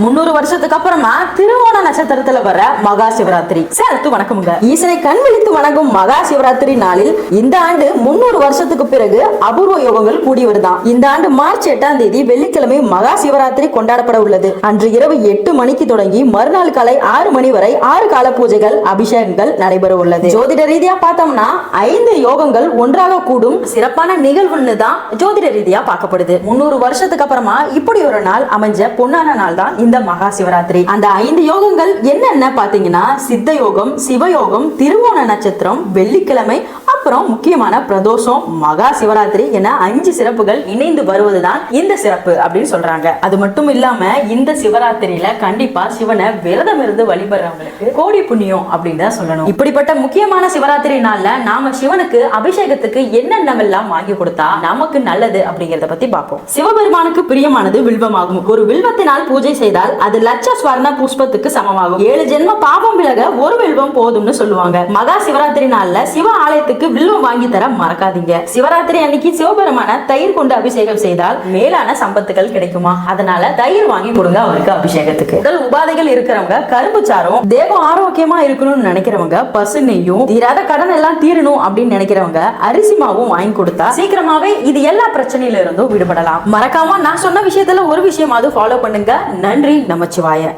முன்னூறு வருஷத்துக்கு அப்புறமா திருவோண நட்சத்திரத்துல வர மகா சிவராத்திரி. சேர்த்து வணக்கமுங்க. ஈசனை கண் விழித்து வணங்கும் மகா சிவராத்திரி நாளில் இந்த ஆண்டு முன்னூறு வருஷத்துக்கு பிறகு அபூர்வ யோகங்கள் கூடி வருதான். இந்த ஆண்டு மார்ச் எட்டாம் தேதி வெள்ளிக்கிழமை மகா சிவராத்திரி கொண்டாடப்பட உள்ளது. அன்று இரவு எட்டு மணிக்கு தொடங்கி மறுநாள் காலை ஆறு மணி வரை ஆறு கால பூஜைகள் அபிஷேகங்கள் நடைபெற உள்ளது. ஜோதிட ரீதியா பார்த்தோம்னா ஐந்து யோகங்கள் ஒன்றாக கூடும் சிறப்பான நிகழ்வுன்னு தான் ஜோதிட ரீதியா பார்க்கப்படுது. முன்னூறு வருஷத்துக்கு அப்புறமா இப்படி ஒரு நாள் அமைஞ்ச பொன்னான நாள் தான் இந்த மகா சிவராத்திரி. அந்த ஐந்து யோகங்கள் என்னென்ன பாத்தீங்கன்னா சித்த யோகம் சிவயோகம் திருவோண நட்சத்திரம் வெள்ளிக்கிழமை அப்புறம் முக்கியமான பிரதோஷம் மகா சிவராத்திரி என அஞ்சு சிறப்புகள் இணைந்து வருவதுதான் இந்த சிறப்பு அப்படின்னு சொல்றாங்க. அது மட்டும் இல்லாம இந்த சிவராத்திரியில கண்டிப்பா சிவனை விரதம் இருந்து வழிபடுறவங்களுக்கு கோடி புண்ணியம் அப்படின்னு தான் சொல்லணும். இப்படிப்பட்ட முக்கியமான சிவராத்திரி நாள்ல நாம சிவனுக்கு அபிஷேகத்துக்கு என்னென்னவெல்லாம் வாங்கி கொடுத்தா நமக்கு நல்லது அப்படிங்கறத பத்தி பார்ப்போம். சிவபெருமானுக்கு பிரியமானது வில்வமாகும். ஒரு வில்வத்தினால் பூஜை செய்தால் அது லட்ச ஸ்வர்ண புஷ்பத்துக்கு சமமாகும். ஏழு ஜென்ம பாவம் விலக ஒரு வில்வம் போதும்னு சொல்லுவாங்க. மகா சிவராத்திரி நாள்ல சிவ ஆலயத்துக்கு வில்லும் வாங்கி தர மறக்காதீங்க. சிவராத்திரி அன்னைக்கு சிவபெருமான தயிர் கொண்டு அபிஷேகம் செய்தால் மேலான சம்பத்துகள் கிடைக்குமா? அதனால தயிர் வாங்கி கொடுங்க அவருக்கு அபிஷேகத்துக்கு. உடல் உபாதைகள் இருக்கிறவங்க கரும்பு சாரும் தேகம் ஆரோக்கியமா இருக்கணும்னு நினைக்கிறவங்க பசு நெய்யும் தீராத கடன் எல்லாம் தீரணும் அப்படின்னு நினைக்கிறவங்க அரிசி மாவும் வாங்கி கொடுத்தா சீக்கிரமாவே இது எல்லா பிரச்சனையில இருந்தும் விடுபடலாம். மறக்காம நான் சொன்ன விஷயத்துல ஒரு விஷயமாவது ஃபாலோ பண்ணுங்க. நன்றி நமச்சிவாய.